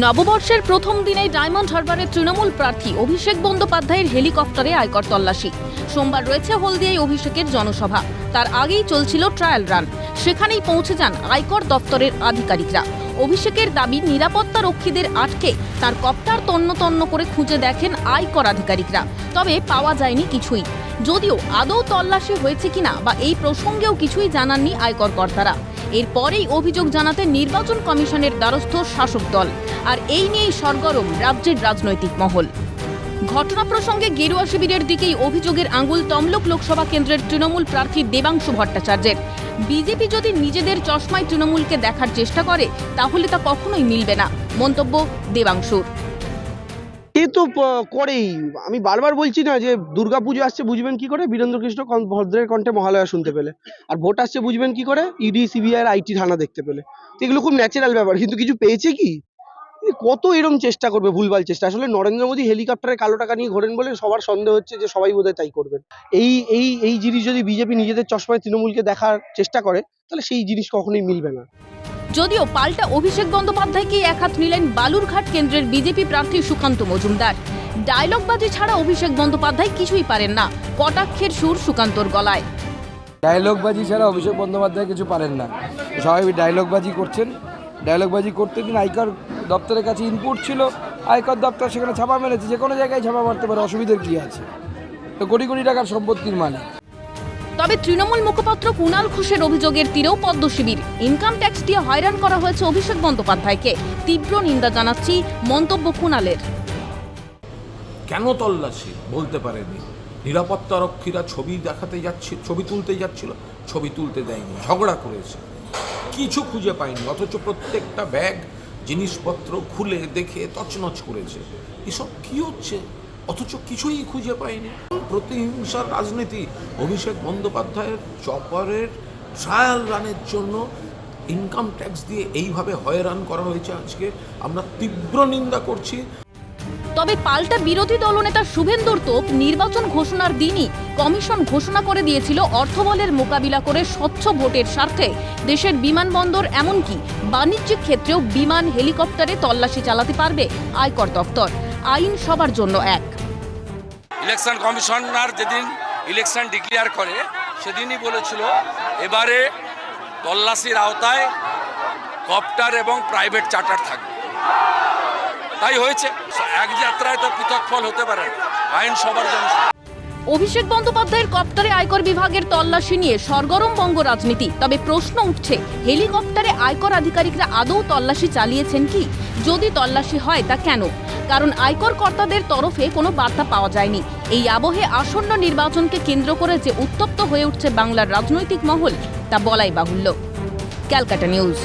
নববর্ষের প্রথম দিনেই ডায়মন্ড হারবারের তৃণমূল প্রার্থী অভিষেক বন্দ্যোপাধ্যায়ের হেলিকপ্টারে আয়কর তল্লাশি। সোমবার রয়েছে হলদিয়ায় অভিষেকের জনসভা। তার আগেই চলছিল ট্রায়াল রান। সেখানেই পৌঁছে যান আয়কর দপ্তরের আধিকারিকরা। অভিষেকের দাবি নিরাপত্তা রক্ষীদের আটকে তার কপ্টার তন্ন তন্ন করে খুঁজে দেখেন আয়কর আধিকারিকরা। তবে পাওয়া যায়নি কিছুই। যদিও আদৌ তল্লাশি হয়েছে কিনা বা এই প্রসঙ্গেও কিছুই জানাননি আয়কর কর্তারা। এরপরেই অভিযোগ জানাতে নির্বাচন কমিশনের দ্বারস্থ শাসক দল। আর এই নিয়েই সরগরম রাজ্যের রাজনৈতিক মহল। ঘটনা প্রসঙ্গে গেরুয়া শিবিরের দিকেই অভিযোগের আঙুল তমলুক লোকসভা কেন্দ্রের তৃণমূল প্রার্থী দেবাংশু ভট্টাচার্যের। বিজেপি যদি নিজেদের চশমায় তৃণমূলকে দেখার চেষ্টা করে, তাহলে তা কখনোই মিলবে না। মন্তব্য দেবাংশুর। তো করেই। আমি বারবার বলছি না যে দুর্গাপুজো আসছে, বুঝবেন কি করে? বীরেন্দ্র কৃষ্ণ ভদ্রের কণ্ঠে মহালয়া শুনতে পেলে। আর ভোট আসছে, বুঝবেন কি করে? ইডি, সিবিআই, আইটি থানা দেখতে পেলে। এগুলো খুব ন্যাচারাল ব্যাপার। কিন্তু কিছু পেয়েছে কি? কত এরকম চেষ্টা করবে ভুলভাল চেষ্টা? আসলে নরেন্দ্র মোদী হেলিকপ্টারে কালো টাকা নিয়ে ঘোরেন বলে সবার সন্দেহ হচ্ছে যে সবাই বোধহয় তাই করবেন। এই এই এই জিনিস যদি বিজেপি নিজেদের চশমায় তৃণমূলকে দেখার চেষ্টা করে তাহলে সেই জিনিস কখনোই মিলবে না। যদিও পাল্টা অভিষেক বন্দ্যোপাধ্যায়কেই একহাত নিলেন বালুরঘাট কেন্দ্রের বিজেপি প্রার্থী সুকান্ত মজুমদার? ডায়লগবাজি ছাড়া অভিষেক বন্দ্যোপাধ্যায় কিছুই পারেন না। কটাক্ষের সুর সুকান্তর গলায়। ডায়লগবাজি ছাড়া অভিষেক বন্দ্যোপাধ্যায় কিছু পারেন না। সবাই ডায়লগবাজি করছেন। ডায়লগবাজি করতে দিন আয়কর দপ্তরের কাছে ইনপুট ছিল। আয়কর দপ্তর সেখানে ছাপা মেরেছে যে কোনো জায়গায় ছাপা মারতে পারে অসুবিধার কী আছে? তো কোটি কোটি টাকার সম্পত্তির মানে তবে তৃণমূল মুখপাত্র কুণাল ঘোষের অভিযোগের তীরেও পদ্ম শিবির। ইনকাম ট্যাক্স দিয়ে হয়রান করা হয়েছে অভিষেক বন্দ্যোপাধ্যায়কে। তীব্র নিন্দা জানাচ্ছি মন্তব্য কুণালের। কেন তল্লাশি? বলতে পারেনি। নিরাপত্তা রক্ষীরা ছবি দেখাতে যাচ্ছে ছবি তুলতে যাচ্ছিল ছবি তুলতে দেয়নি ঝগড়া করেছে। কিছু খুঁজে পায়নি অথচ প্রত্যেকটা ব্যাগ জিনিসপত্র খুলে দেখে তছনছ করেছে। এসব কি হচ্ছে? অথচ কিছুই খুঁজে পায়নি প্রতিহিংসার রাজনীতি, অভিষেক বন্দ্যোপাধ্যায়ের চপারের ট্রায়াল রানের জন্য ইনকাম ট্যাক্স দিয়ে এইভাবে হয়রান করা হয়েছে আজকে। আমরা তীব্র নিন্দা করছি। তবে পাল্টা বিরোধী দলনেতা শুভেন্দুর তোপ নির্বাচন ঘোষণার দিনই কমিশন ঘোষণা করে দিয়েছিল অর্থবলের মোকাবিলা করে স্বচ্ছ ভোটের স্বার্থে। দেশের বিমানবন্দর এমনকি বাণিজ্যিক ক্ষেত্রেও বিমান হেলিকপ্টারে তল্লাশি চালাতে পারবে আয়কর দপ্তর। আইন সবার জন্য এক। ইলেকশন কমিশনার যেদিন ইলেকশন ডিক্লেয়ার করে, সেদিনই বলেছিল এবারে তল্লাশির আওতায় কপ্টার এবং প্রাইভেট চার্টার থাকবে। তাই হয়েছে। এক যাত্রায় তো পৃথক ফল হতে পারে। আইন সবার জন্য। অভিষেক বন্দ্যোপাধ্যায়ের কপ্টারে আয়কর বিভাগের তল্লাশি নিয়ে সরগরম বঙ্গ রাজনীতি। তবে প্রশ্ন উঠছে, হেলিকপ্টারে আয়কর আধিকারিকরা আদৌ তল্লাশি চালিয়েছেন কি? যদি তল্লাশি হয় তা কেন? কারণ আয়কর কর্তাদের তরফে কোনো বার্তা পাওয়া যায়নি। এই আবহে আসন্ন নির্বাচনকে কেন্দ্র করে যে উত্তপ্ত হয়ে উঠছে বাংলার রাজনৈতিক মহল, তা বলাই বাহুল্য। Calcutta news.